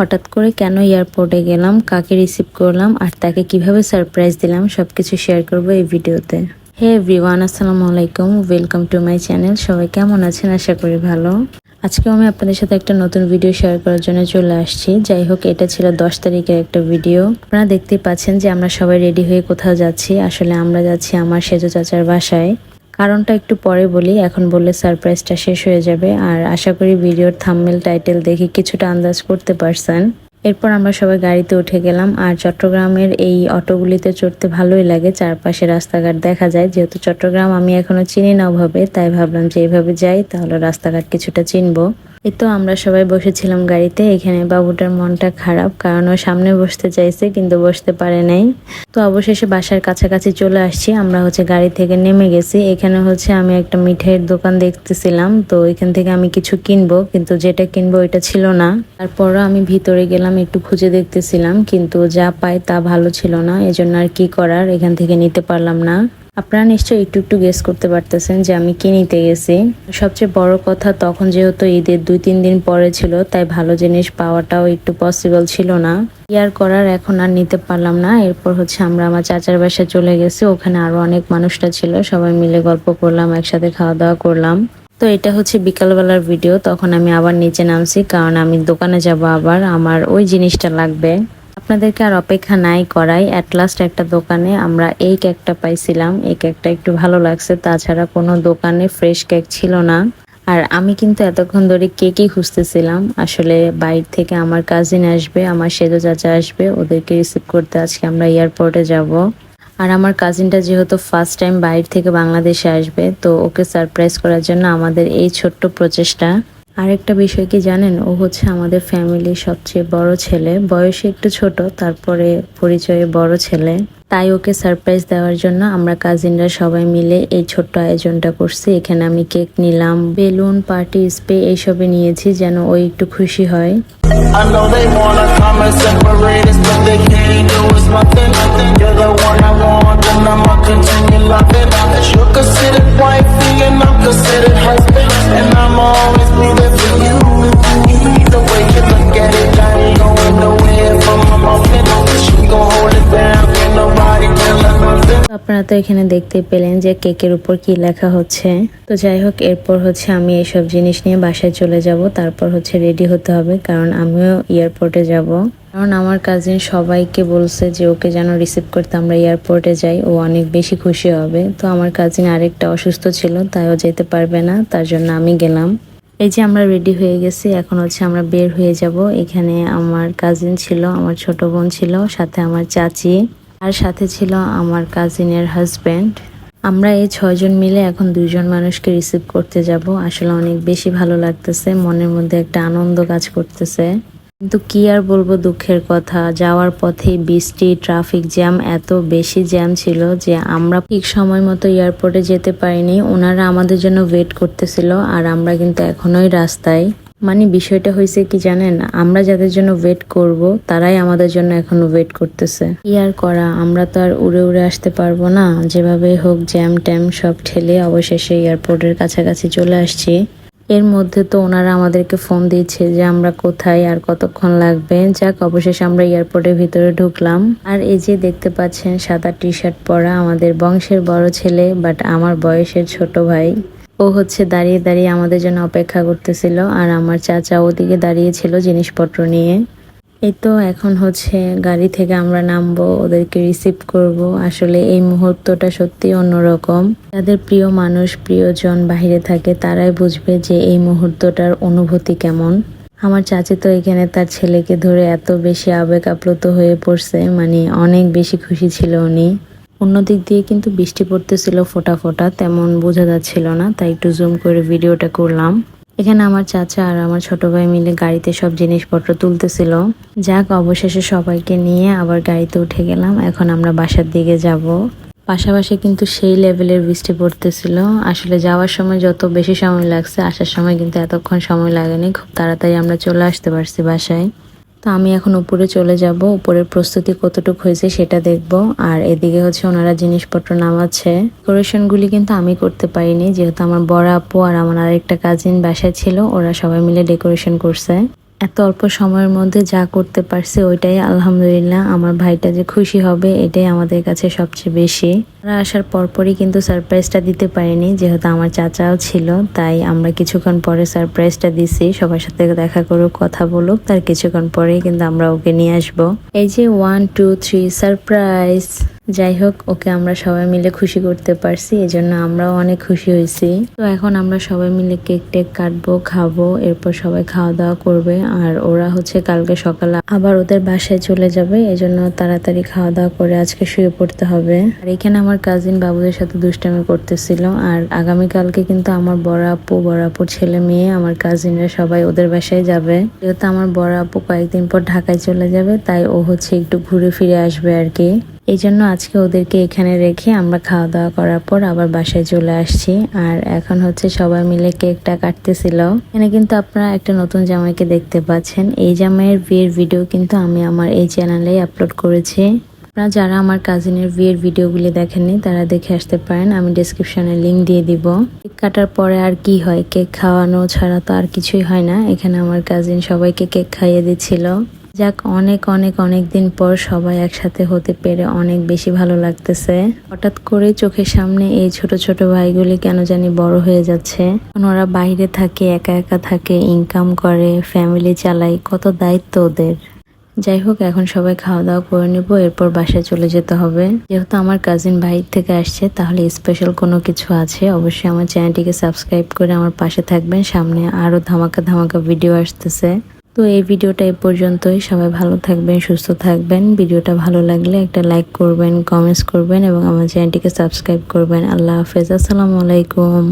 হঠাৎ করে কেন এয়ারপোর্টে গেলাম, কাকে রিসিভ করলাম, আর তাকে কীভাবে সারপ্রাইজ দিলাম, সবকিছু শেয়ার করব এই ভিডিওতে। হে এভরিওয়ান আসসালামু আলাইকুম ওয়েলকাম টু মাই চ্যানেল সবাই কেমন আছেন? আশা করি ভালো। আজকে আমি আপনাদের সাথে একটা নতুন ভিডিও শেয়ার করার জন্য চলে আসছি। যাই হোক, এটা ছিল দশ তারিখের একটা ভিডিও আপনারা দেখতেই পাচ্ছেন যে আমরা সবাই রেডি হয়ে কোথাও যাচ্ছি। আসলে আমরা যাচ্ছি আমার সেজো চাচার বাসায়। কারণটা একটু পরে বলি। এখন বললে সারপ্রাইজটা শেষ হয়ে যাবে। আর আশা করি ভিডিওর থামমেল টাইটেল দেখে কিছুটা আন্দাজ করতে পারছেন। এরপর আমরা সবাই গাড়িতে উঠে গেলাম। আর চট্টগ্রামের এই অটোগুলিতে চড়তে ভালোই লাগে। চারপাশে রাস্তাঘাট দেখা যায়। যেহেতু চট্টগ্রাম আমি এখনও চিনি না ওভাবে, তাই ভাবলাম যে এইভাবে যাই, তাহলে রাস্তাঘাট কিছুটা চিনবো। এই তো আমরা সবাই বসেছিলাম গাড়িতে, এখানে বাবুটার মনটা খারাপ, কারণ ও সামনে বসতে চাইছে, কিন্তু বসতে পারে নাই। তো অবশেষে বাসার কাছাকাছি চলে আসছি, আমরা হচ্ছে গাড়ি থেকে নেমে গেছি। এখানে হচ্ছে আমি একটা মিঠাইয়ের দোকান দেখতেছিলাম, তো এখান থেকে আমি কিছু কিনবো, কিন্তু যেটা কিনবো ওইটা ছিল না। তারপরও আমি ভিতরে গেলাম, একটু খুঁজে দেখতেছিলাম, কিন্তু যা পাই তা ভালো ছিল না, এজন্য আর কি করার, এখান থেকে নিতে পারলাম না। আপনারা নিশ্চয়ই একটু একটু গেস করতে পারতেছেন যে আমি কি নিতে গেছি। সবচেয়ে বড় কথা তখন যেহেতু ঈদের দুই, তিন দিন পরে ছিল, তাই ভালো জিনিস পাওয়াটাও একটু পসিবল ছিল না। ইয়ার করার এখন আর নিতে পারলাম না। এরপর হচ্ছে আমরা আমার চাচার বাসায় চলে গেছি। ওখানে আরও অনেক মানুষটা ছিল। সবাই মিলে গল্প করলাম, একসাথে খাওয়া দাওয়া করলাম। তো এটা হচ্ছে বিকালবেলার ভিডিও তখন আমি আবার নিচে নামছি, কারণ আমি দোকানে যাব আবার। আমার ওই জিনিসটা লাগবে। আপনাদেরকে আর অপেক্ষা নাই করাই। অ্যাট লাস্ট একটা দোকানে আমরা এই কেকটা পাইছিলাম। এই কেকটা একটু ভালো লাগছে। তাছাড়া কোনো দোকানে ফ্রেশ কেক ছিল না। আর আমি কিন্তু এতক্ষণ ধরে কেকই খুঁজতেছিলাম। আসলে বাইর থেকে আমার কাজিন আসবে, আমার সেজো চাচা আসবে, ওদেরকে রিসিভ করতে আজকে আমরা এয়ারপোর্টে যাব। আর আমার কাজিনটা যেহেতু ফার্স্ট টাইম বাইরে থেকে বাংলাদেশে আসবে, তো ওকে সারপ্রাইজ করার জন্য আমাদের এই ছোট্ট প্রচেষ্টা আরেকটা বিষয় কি জানেন? ও হচ্ছে আমাদের ফ্যামিলির সবচেয়ে বড় ছেলে। বয়সে একটু ছোট, তারপরে পরিচয়ে বড় ছেলে। তাই ওকে সারপ্রাইজ দেওয়ার জন্য আমরা কাজিনরা সবাই মিলে এই ছোট্ট আয়োজনটা করছি। এখানে আমি কেক নিলাম, বেলুন পার্টি স্প্রে এইসবে নিয়েছি যেন ও একটু খুশি হয়। I আপনারা তো এখানে দেখতে পেলেন যে কেকের উপর কি লেখা হচ্ছে। তো যাই হোক, এরপর হচ্ছে আমি এইসব জিনিস নিয়ে বাসায় চলে যাব। তারপর হচ্ছে রেডি হতে হবে, কারণ আমিও এয়ারপোর্টে যাব। কারণ আমার কাজিন সবাইকে বলছে যে ওকে যেন রিসিভ করতে আমরা এয়ারপোর্টে যাই, ও অনেক বেশি খুশি হবে। তো আমার কাজিন আরেকটা অসুস্থ ছিল তাইও যেতে পারবে না, তার জন্য আমি গেলাম। এই যে আমরা রেডি হয়ে গেছি, এখন হচ্ছে আমরা বের হয়ে যাব। এখানে আমার কাজিন ছিল, আমার ছোট বোন ছিল, সাথে আমার চাচি। আর সাথে ছিল আমার কাজিনের হাজব্যান্ড আমরা এই ছয়জন মিলে এখন দুইজন মানুষকে রিসিভ করতে যাব। আসলে অনেক বেশি ভালো লাগতেছে, মনের মধ্যে একটা আনন্দ কাজ করতেছে। কিন্তু কি আর বলব দুঃখের কথা, যাওয়ার পথে বৃষ্টি ট্রাফিক জ্যাম এত বেশি জ্যাম ছিল যে আমরা ঠিক সময় মতো এয়ারপোর্টে যেতে পারিনি। ওনারা আমাদের জন্য ওয়েট করতেছিল আর আমরা কিন্তু এখনোই রাস্তায়। মানে বিষয়টা হয়েছে কি জানেন? আমরা যাদের জন্য ওয়েট করব, তারাই আমাদের জন্য এখনও ওয়েট করতেছে। কি আর করা? আমরা তো আর উড়ে উড়ে আসতে পারব না। যেভাবে হোক, জ্যাম ট্যাম সব ঠেলে অবশেষে এয়ারপোর্টের কাছাকাছি চলে আসছি। এর মধ্যে তো ওনারা আমাদেরকে ফোন দিয়েছে যে আমরা কোথায় আর কতক্ষণ লাগবে। যাক, অবশেষে আমরা এয়ারপোর্টের ভিতরে ঢুকলাম। আর এই যে দেখতে পাচ্ছেন, সাদা টি শার্ট পরা আমাদের বংশের বড় ছেলে বাট আমার বয়সের ছোট ভাই। ও হচ্ছে দাঁড়িয়ে দাঁড়িয়ে আমাদের জন্য অপেক্ষা করতেছিল আর আমার চাচা ওদিকে দাঁড়িয়েছিল জিনিসপত্র নিয়ে। এই তো এখন হচ্ছে গাড়ি থেকে আমরা নামবো, ওদেরকে রিসিভ করব। আসলে এই মুহূর্তটা সত্যি অন্যরকম। যাদের প্রিয় মানুষ, প্রিয়জন বাহিরে থাকে, তারাই বুঝবে যে এই মুহূর্তটার অনুভূতি কেমন। আমার চাচি তো এখানে তার ছেলেকে ধরে এত বেশি আবেগ আপ্লুত হয়ে পড়ছে মানে অনেক বেশি খুশি ছিল উনি। অন্যদিক দিয়ে কিন্তু বৃষ্টি পড়তেছিল ফোটা ফোটা, তেমন বোঝা যাচ্ছিল না, তাই একটু জুম করে ভিডিওটা করলাম। এখানে আমার চাচা আর আমার ছোট ভাই মিলে গাড়িতে সব জিনিসপত্র তুলতেছিল। যাক, অবশেষে সবাইকে নিয়ে আবার গাড়িতে উঠে গেলাম, এখন আমরা বাসার দিকে যাব। পাশাপাশি কিন্তু সেই লেভেলের বৃষ্টি পড়তেছিল। আসলে যাওয়ার সময় যত বেশি সময় লাগছে, আসার সময় কিন্তু এতক্ষণ সময় লাগেনি, খুব তাড়াতাড়ি আমরা চলে আসতে পারছি বাসায়। তো আমি এখন উপরে চলে যাব। উপরের প্রস্তুতি কতটুকু হয়েছে সেটা দেখব। আর এদিকে হচ্ছে ওনারা জিনিসপত্র নামাচ্ছে। ডেকোরেশনগুলি কিন্তু আমি করতে পারিনি, যেহেতু আমার বড় আপু আর আমার আরেকটা কাজিন বাসায় ছিল, ওরা সবাই মিলে ডেকোরেশন করছে। এত অল্প সময়ের মধ্যে যা করতে পারছে ওইটাই আলহামদুলিল্লাহ। আমার ভাইটা যে খুশি হবে, এটাই আমাদের কাছে সবচেয়ে বেশি। আমরা আসার পরপরই কিন্তু সারপ্রাইজটা দিতে পারিনি, যেহেতু আমার চাচাও ছিল, তাই আমরা কিছুক্ষণ পরে সারপ্রাইজটা দিছি। সবার সাথে দেখা করুক, কথা বলুক, তার কিছুক্ষণ পরেই কিন্তু আমরা ওকে নিয়ে আসব। এই যে ওয়ান টু থ্রি সারপ্রাইজ যাই হোক ওকে আমরা সবাই মিলে খুশি করতে পারছি, এজন্য আমরাও অনেক খুশি হয়েছি। তো এখন আমরা সবাই মিলে কেক টেক কাটবো, খাব, এরপর সবাই খাওয়া দাওয়া করবে, আর ওরা হচ্ছে কালকে সকালে আবার ওদের বাসায় চলে যাবে, এজন্য তাড়াতাড়ি খাওয়া দাওয়া করে আজকে শুয়ে পড়তে হবে। আর এখানে আমার কাজিন বাবুদের সাথে দুষ্টামি করতেছিল, আর আগামীকালকে কিন্তু আমার বড় আপু, বড় আপুর ছেলে মেয়ে, আমার কাজিনরা সবাই ওদের বাসায় যাবে। যেহেতু আমার বড় আপু কয়েকদিন পর ঢাকায় চলে যাবে, তাই ও হচ্ছে একটু ঘুরে ফিরে আসবে আর কি। এই জন্য আজকে ওদেরকে এখানে রেখে আমরা খাওয়া দাওয়া করার পর আবার বাসায় চলে আসছি। আর এখন হচ্ছে সবাই মিলে কেকটা কাটতেছিল। এখানে কিন্তু আপনারা একটা নতুন জামাইকে দেখতে পাচ্ছেন। এই জামাইয়ের বিয়ের ভিডিও কিন্তু আমি আমার এই চ্যানেলেই আপলোড করেছি। আপনারা যারা আমার কাজিনের বিয়ের ভিডিওগুলি দেখেননি, তারা দেখে আসতে পারেন। আমি ডিসক্রিপশনে লিংক দিয়ে দিব। কেক কাটার পরে আর কি হয়? কেক খাওয়ানো ছাড়া তো আর কিছুই হয় না। এখানে আমার কাজিন সবাইকে কেক খাইয়ে দিচ্ছিল। যাক, অনেক অনেক অনেক দিন পর সবাই একসাথে হতে পেরে অনেক বেশি ভালো লাগতেছে। হঠাৎ করে চোখের সামনে এই ছোট ছোট ভাইগুলি কেন জানি বড় হয়ে যাচ্ছে। ওরা বাইরে থাকে, একা একা থাকে ইনকাম করে ফ্যামিলি চালায়, কত দায়িত্ব ওদের। যাই হোক, এখন সবাই খাওয়া দাওয়া করে নেব, এরপর বাসায় চলে যেতে হবে। যেহেতু আমার কাজিন বাইর থেকে আসছে, তাহলে স্পেশাল কোনো কিছু আছে, অবশ্যই আমার চ্যানেলটিকে সাবস্ক্রাইব করে আমার পাশে থাকবেন। সামনে আরও ধামাকা ধামাকা ভিডিও আসতেছে। তো এই ভিডিওটা এ পর্যন্তই। সবাই ভালো থাকবেন, সুস্থ থাকবেন। ভিডিওটা ভালো লাগলে একটা লাইক করবেন কমেন্টস করবেন এবং আমার চ্যানেলটিকে সাবস্ক্রাইব করবেন। আল্লাহ হাফেজ, আসসালামু আলাইকুম।